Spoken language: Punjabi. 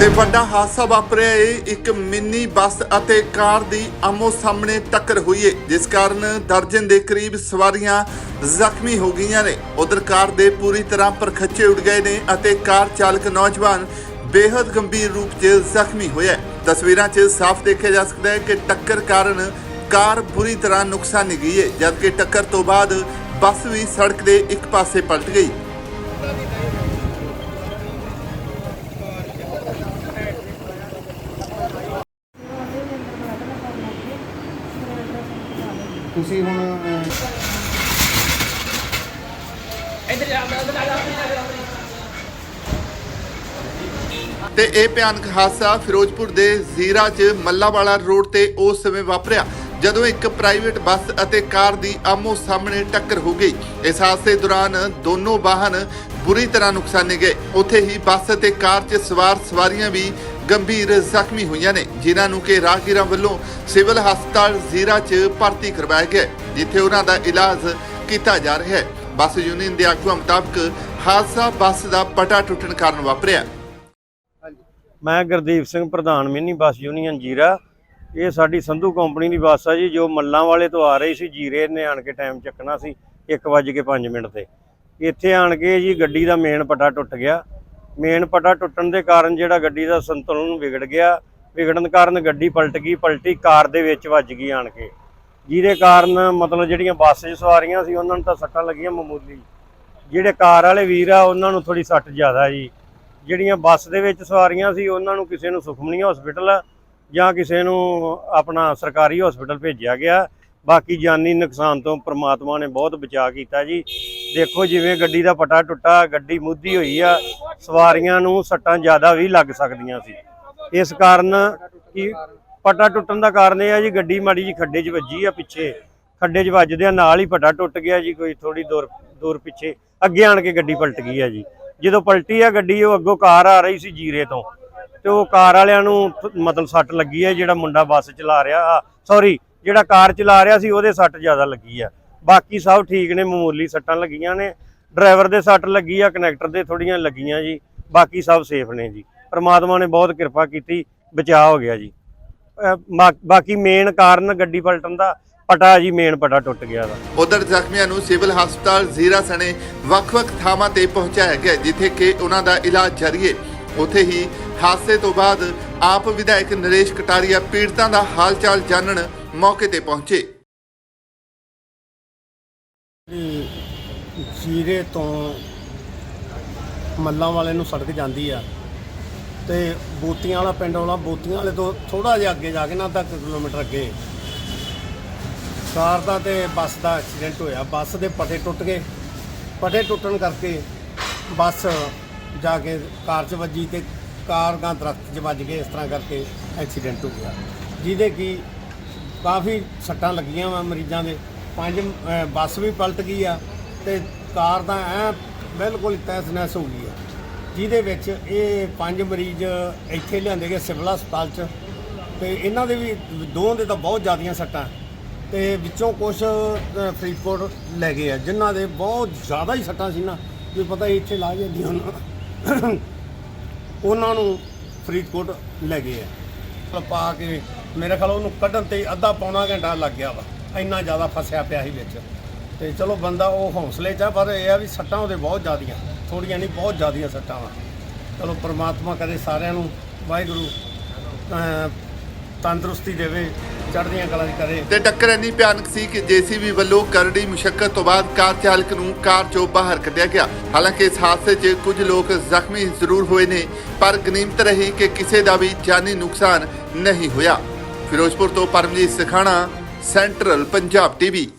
ਤੇ ਵੱਡਾ ਹਾਦਸਾ ਵਾਪਰਿਆ। ਏ ਇੱਕ ਮਿੰਨੀ ਬੱਸ ਅਤੇ ਕਾਰ ਦੀ ਆਮੋ ਸਾਹਮਣੇ ਟੱਕਰ ਹੋਈ ਏ, ਜਿਸ ਕਾਰਨ ਦਰਜਨ ਦੇ ਕਰੀਬ ਸਵਾਰੀਆਂ ਜ਼ਖਮੀ ਹੋ ਗਈਆਂ ਨੇ। ਉਧਰ ਕਾਰ ਦੇ ਪੂਰੀ ਤਰ੍ਹਾਂ ਪਰਖੱਚੇ ਉੱਡ ਗਏ ਨੇ ਅਤੇ ਕਾਰ ਚਾਲਕ ਨੌਜਵਾਨ ਬੇहद ਗੰਭੀਰ ਰੂਪ 'ਚ ਜ਼ਖਮੀ ਹੋਇਆ ਤਸਵੀਰਾਂ 'ਚ ਸਾਫ਼ ਦੇਖਿਆ ਜਾ ਸਕਦਾ ਹੈ ਕਿ ਟੱਕਰ ਕਾਰਨ ਕਾਰ ਬੁਰੀ ਤਰ੍ਹਾਂ ਨੁਕਸਾਨੀ ਗਈ ਹੈ ਜਦਕਿ ਟੱਕਰ ਤੋਂ ਬਾਅਦ ਬੱਸ ਵੀ ਸੜਕ ਦੇ ਇੱਕ ਪਾਸੇ ਪਲਟ ਗਈ। ਤੁਸੀਂ ਹੁਣ ਅਹ, ਤੇ ਇਹ ਭਿਆਨਕ ਹਾਦਸਾ ਫਿਰੋਜ਼ਪੁਰ ਦੇ ਜ਼ੀਰਾ 'ਚ ਮੱਲਾਵਾਲਾ ਰੋਡ ਤੇ ਉਸ ਸਮੇਂ ਵਾਪਰਿਆ ਜਦੋਂ ਇੱਕ ਪ੍ਰਾਈਵੇਟ ਬੱਸ ਅਤੇ ਕਾਰ ਦੀ ਆਮੋ ਸਾਹਮਣੇ ਟੱਕਰ ਹੋ ਗਈ। ਇਸ ਹਾਦਸੇ ਦੌਰਾਨ ਦੋਨੋਂ ਵਾਹਨ ਬੁਰੀ ਤਰ੍ਹਾਂ ਨੁਕਸਾਨੇ ਗਏ। ਉੱਥੇ ਹੀ ਬੱਸ ਅਤੇ ਕਾਰ 'ਚ ਸਵਾਰ ਸਵਾਰੀਆਂ ਵੀ ਗੰਭੀਰ ਜ਼ਖਮੀ ਹੋਈਆਂ ਨੇ, ਜਿਨ੍ਹਾਂ ਨੂੰ ਕਿ ਰਾਹਗੀਰਾਂ ਵੱਲੋਂ ਸਿਵਲ ਹਸਪਤਾਲ ਜ਼ੀਰਾ 'ਚ ਭਰਤੀ ਕਰਵਾਇਆ ਗਿਆ ਜਿੱਥੇ ਉਹਨਾਂ ਦਾ ਇਲਾਜ ਕੀਤਾ ਜਾ ਰਿਹਾ ਹੈ। ਬੱਸ ਯੂਨੀਅਨ ਦੇ ਆਗੂਆਂ ਮੁਤਾਬਕ ਹਾਦਸਾ ਬੱਸ ਦਾ ਪਟਾ ਟੁੱਟਣ ਕਾਰਨ ਵਾਪਰਿਆ। ਮੈਂ ਗੁਰਦੀਪ ਸਿੰਘ, ਪ੍ਰਧਾਨ ਮਿੰਨੀ ਬੱਸ ਯੂਨੀਅਨ ਜੀਰਾ। ਇਹ ਸਾਡੀ ਸੰਧੂ ਕੰਪਨੀ ਦੀ ਬੱਸ ਆ ਜੀ, ਜੋ ਮੱਲਾਂ ਵਾਲੇ ਤੋਂ ਆ ਰਹੀ ਸੀ, ਜੀਰੇ ਨੇ ਆਣ ਕੇ ਟਾਈਮ ਚੱਕਣਾ ਸੀ 1:05 ਮਿੰਟ ਤੇ। ਇੱਥੇ ਆਣ ਕੇ ਜੀ ਗੱਡੀ ਦਾ ਮੇਨ ਪਟਾ ਟੁੱਟ ਗਿਆ। ਮੇਨ ਪਟਾ ਟੁੱਟਣ ਦੇ ਕਾਰਨ ਜਿਹੜਾ ਗੱਡੀ ਦਾ ਸੰਤੁਲਨ ਵਿਗੜ ਗਿਆ। ਵਿਗੜਨ ਕਾਰਨ ਗੱਡੀ ਪਲਟ ਗਈ, ਪਲਟੀ ਕਾਰ ਦੇ ਵਿੱਚ ਵੱਜ ਗਈ ਆਣ ਕੇ। ਜਿਹਦੇ ਕਾਰਨ ਮਤਲਬ ਜਿਹੜੀਆਂ ਬੱਸ 'ਚ ਸਵਾਰੀਆਂ ਸੀ, ਉਹਨਾਂ ਨੂੰ ਤਾਂ ਸੱਟਾਂ ਲੱਗੀਆਂ ਮਾਮੂਲੀ। ਜਿਹੜੇ ਕਾਰ ਵਾਲੇ ਵੀਰ ਆ, ਉਹਨਾਂ ਨੂੰ ਥੋੜੀ ਸੱਟ ਜ਼ਿਆਦਾ ਜੀ। ਜਿਹੜੀਆਂ ਬੱਸ ਦੇ ਵਿੱਚ ਸਵਾਰੀਆਂ ਸੀ, ਉਹਨਾਂ ਨੂੰ ਕਿਸੇ ਨੂੰ ਸੁਖਮਨੀ ਹਸਪੀਟਲ ਜਾਂ ਕਿਸੇ ਨੂੰ ਆਪਣਾ ਸਰਕਾਰੀ ਹਸਪੀਟਲ ਭੇਜਿਆ ਗਿਆ। ਬਾਕੀ ਜਾਨੀ ਨੁਕਸਾਨ ਤੋਂ ਪ੍ਰਮਾਤਮਾ ਨੇ ਬਹੁਤ ਬਚਾਅ ਕੀਤਾ ਜੀ। ਦੇਖੋ ਜਿਵੇਂ ਗੱਡੀ ਦਾ ਪਟਾ ਟੁੱਟਾ, ਗੱਡੀ ਮੁੱਧੀ ਹੋਈ ਆ ਸਵਾਰੀਆਂ ਨੂੰ ਸੱਟਾਂ ਜ਼ਿਆਦਾ ਵੀ ਲੱਗ ਸਕਦੀਆਂ ਸੀ। ਇਸ ਕਾਰਨ ਕਿ ਪਟਾ ਟੁੱਟਣ ਦਾ ਕਾਰਨ ਇਹ ਆ ਜੀ, ਗੱਡੀ ਮਾੜੀ ਜੀ ਖੱਡੇ 'ਚ ਵੱਜੀ ਆ ਪਿੱਛੇ। ਖੱਡੇ 'ਚ ਵੱਜਦਿਆਂ ਨਾਲ ਹੀ ਪਟਾ ਟੁੱਟ ਗਿਆ ਜੀ, ਕੋਈ ਥੋੜੀ ਦੂਰ ਦੂਰ ਪਿੱਛੇ। ਅੱਗੇ ਆਣ ਕੇ ਗੱਡੀ ਪਲਟ ਗਈ ਆ ਜੀ। ਜਦੋਂ ਪਲਟੀ ਆ ਗੱਡੀ, ਉਹ ਅੱਗੋਂ ਕਾਰ ਆ ਰਹੀ ਸੀ ਜੀਰੇ ਤੋਂ। ਤੇ ਉਹ ਕਾਰ ਵਾਲਿਆਂ ਨੂੰ ਮਤਲਬ ਸੱਟ ਲੱਗੀ ਹੈ ਜਿਹੜਾ ਮੁੰਡਾ ਬੱਸ ਚਲਾ ਰਿਹਾ ਸੌਰੀ ਜਿਹੜਾ ਕਾਰ ਚਲਾ ਰਿਹਾ ਸੀ, ਉਹਦੇ ਸੱਟ ਜ਼ਿਆਦਾ ਲੱਗੀ ਆ। ਬਾਕੀ ਸਭ ਠੀਕ ਨੇ, ਮਾਮੂਲੀ ਸੱਟਾਂ ਲੱਗੀਆਂ ਨੇ। ਡਰਾਈਵਰ ਦੇ ਸੱਟ ਲੱਗੀ ਆ, ਕਨੈਕਟਰ ਦੇ ਥੋੜੀਆਂ ਲੱਗੀਆਂ ਜੀ, ਬਾਕੀ ਸਭ ਸੇਫ ਨੇ ਜੀ। ਪ੍ਰਮਾਤਮਾ ਨੇ ਬਹੁਤ ਕਿਰਪਾ ਕੀਤੀ, ਬਚਾਅ ਹੋ ਗਿਆ ਜੀ। ਬਾਕੀ ਮੇਨ ਕਾਰਨ ਗੱਡੀ ਪਲਟਣ ਦਾ, ਪਟਾ ਜੀ ਮੇਨ ਪਟਾ ਟੁੱਟ ਗਿਆ ਦਾ। ਉਧਰ ਜ਼ਖਮੀਆਂ ਨੂੰ ਸਿਵਲ ਹਸਪਤਾਲ ਜ਼ੀਰਾ ਸਣੇ ਵੱਖ-ਵੱਖ ਥਾਵਾਂ ਤੇ ਪਹੁੰਚਾਇਆ ਗਿਆ, ਜਿੱਥੇ ਕਿ ਉਹਨਾਂ ਦਾ ਇਲਾਜ ਜਾਰੀ ਹੈ ਉੱਥੇ ਹੀ ਹਾਦਸੇ ਤੋਂ ਬਾਅਦ ਆਪ ਵਿਧਾਇਕ ਨਰੇਸ਼ ਕਟਾਰੀਆ ਪੀੜਤਾਂ ਦਾ ਹਾਲ-ਚਾਲ ਜਾਣਨ ਮੌਕੇ ਤੇ ਪਹੁੰਚੇ ਜਿਹੜੀ ਜੀਰੇ ਤੋਂ ਮੱਲਾਂ ਵਾਲੇ ਨੂੰ ਸੜਕ ਜਾਂਦੀ ਆ। ਤੇ ਬੋਤੀਆਂ ਵਾਲਾ ਪਿੰਡ ਵਾਲਾ ਬੋਤੀਆਂ ਵਾਲੇ ਤੋਂ ਥੋੜਾ ਜਿਹਾ ਅੱਗੇ ਜਾ ਕੇ ਨਾ ਅੱਧਾ ਕੁ ਕਿਲੋਮੀਟਰ ਅੱਗੇ। ਕਾਰ ਦਾ ਤੇ ਬੱਸ ਦਾ ਐਕਸੀਡੈਂਟ ਹੋਇਆ। ਬੱਸ ਦੇ ਪਟੇ ਟੁੱਟ ਗਏ। ਪਟੇ ਟੁੱਟਣ ਕਰਕੇ ਬੱਸ ਜਾ ਕੇ ਕਾਰ 'ਚ ਵੱਜੀ ਤੇ ਕਾਰ ਦਾ ਦਰਖਤ 'ਚ ਵੱਜ ਕੇ ਇਸ ਤਰ੍ਹਾਂ ਕਰਕੇ ਐਕਸੀਡੈਂਟ ਹੋ ਗਿਆ। ਜਿਹਦੇ ਕੀ ਕਾਫੀ ਸੱਟਾਂ ਲੱਗੀਆਂ ਵਾ ਮਰੀਜ਼ਾਂ ਦੇ। ਪੰਜ ਬੱਸ ਵੀ ਪਲਟ ਗਈ ਆ ਤੇ ਕਾਰ ਤਾਂ ਐ ਬਿਲਕੁਲ ਤਹਿਸ ਨਹਿਸ ਹੋ ਗਈ ਹੈ। ਜਿਹਦੇ ਵਿੱਚ ਇਹ ਪੰਜ ਮਰੀਜ਼ ਇੱਥੇ ਲਿਆਂਦੇ ਗਏ ਸਿਵਲ ਹਸਪਤਾਲ 'ਚ ਤੇ ਇਹਨਾਂ ਦੇ ਵੀ ਦੋਵਾਂ ਦੇ ਤਾਂ ਬਹੁਤ ਜ਼ਿਆਦੀਆਂ ਸੱਟਾਂ। ਤੇ ਵਿੱਚੋਂ ਕੁਝ ਫਰੀਦਕੋਟ ਲੈ ਗਏ ਆ, ਜਿਨ੍ਹਾਂ ਦੇ ਬਹੁਤ ਜ਼ਿਆਦਾ ਹੀ ਸੱਟਾਂ ਸੀ ਨਾ, ਵੀ ਪਤਾ ਇੱਥੇ ਲਾ ਜਾਂਦੀਆਂ ਉਹਨਾਂ ਉਹਨਾਂ ਨੂੰ ਫਰੀਦਕੋਟ ਲੈ ਗਏ ਆ। ਪਾ ਕੇ ਮੇਰੇ ਖਿਆਲ ਉਹਨੂੰ ਕੱਢਣ ਤੇ ਅੱਧਾ ਪੌਣਾ ਘੰਟਾ ਲੱਗ ਗਿਆ ਵਾ। ਇੰਨਾ ਜ਼ਿਆਦਾ ਫਸਿਆ ਪਿਆ ਸੀ ਵਿੱਚ। ਤੇ ਚਲੋ ਬੰਦਾ ਉਹ ਹੌਸਲੇ 'ਚ ਆ, ਪਰ ਇਹ ਆ ਵੀ ਸੱਟਾਂ ਉਹਦੇ ਬਹੁਤ ਜ਼ਿਆਦੀਆਂ। ਥੋੜੀਆਂ ਨਹੀਂ, ਬਹੁਤ ਜ਼ਿਆਦੀਆਂ ਸੱਟਾਂ ਵਾ। ਚਲੋ ਪ੍ਰਮਾਤਮਾ ਕਰੇ ਸਾਰਿਆਂ ਨੂੰ, ਵਾਹਿਗੁਰੂ ਤੰਦਰੁਸਤੀ ਦੇਵੇ, ਚੜ੍ਹਦੀਆਂ ਕਲਾਂ 'ਚ ਕਰੇ। ਤੇ ਟੱਕਰ ਇੰਨੀ ਭਿਆਨਕ ਸੀ ਕਿ ਜੀਸੀਬੀ ਵੱਲੋਂ ਕਰੜੀ ਮੁਸ਼ਕਲ ਤੋਂ ਬਾਅਦ ਕਾਰ ਚਾਲਕ ਨੂੰ ਕਾਰ ਚੋਂ ਬਾਹਰ ਕੱਢਿਆ ਗਿਆ। ਹਾਲਾਂਕਿ ਇਸ ਹਾਦਸੇ 'ਚ ਕੁਝ ਲੋਕ ਜ਼ਖਮੀ ਜ਼ਰੂਰ ਹੋਏ ਨੇ, ਪਰ ਗਨੀਮਤ ਰਹੀ ਕਿ ਕਿਸੇ ਦਾ ਵੀ ਜਾਨੀ ਨੁਕਸਾਨ ਨਹੀਂ ਹੋਇਆ। ਫਿਰੋਜ਼ਪੁਰ ਤੋਂ ਪਰਮਜੀਤ ਸਖਾਣਾ, ਸੈਂਟਰਲ ਪੰਜਾਬ ਟੀਵੀ।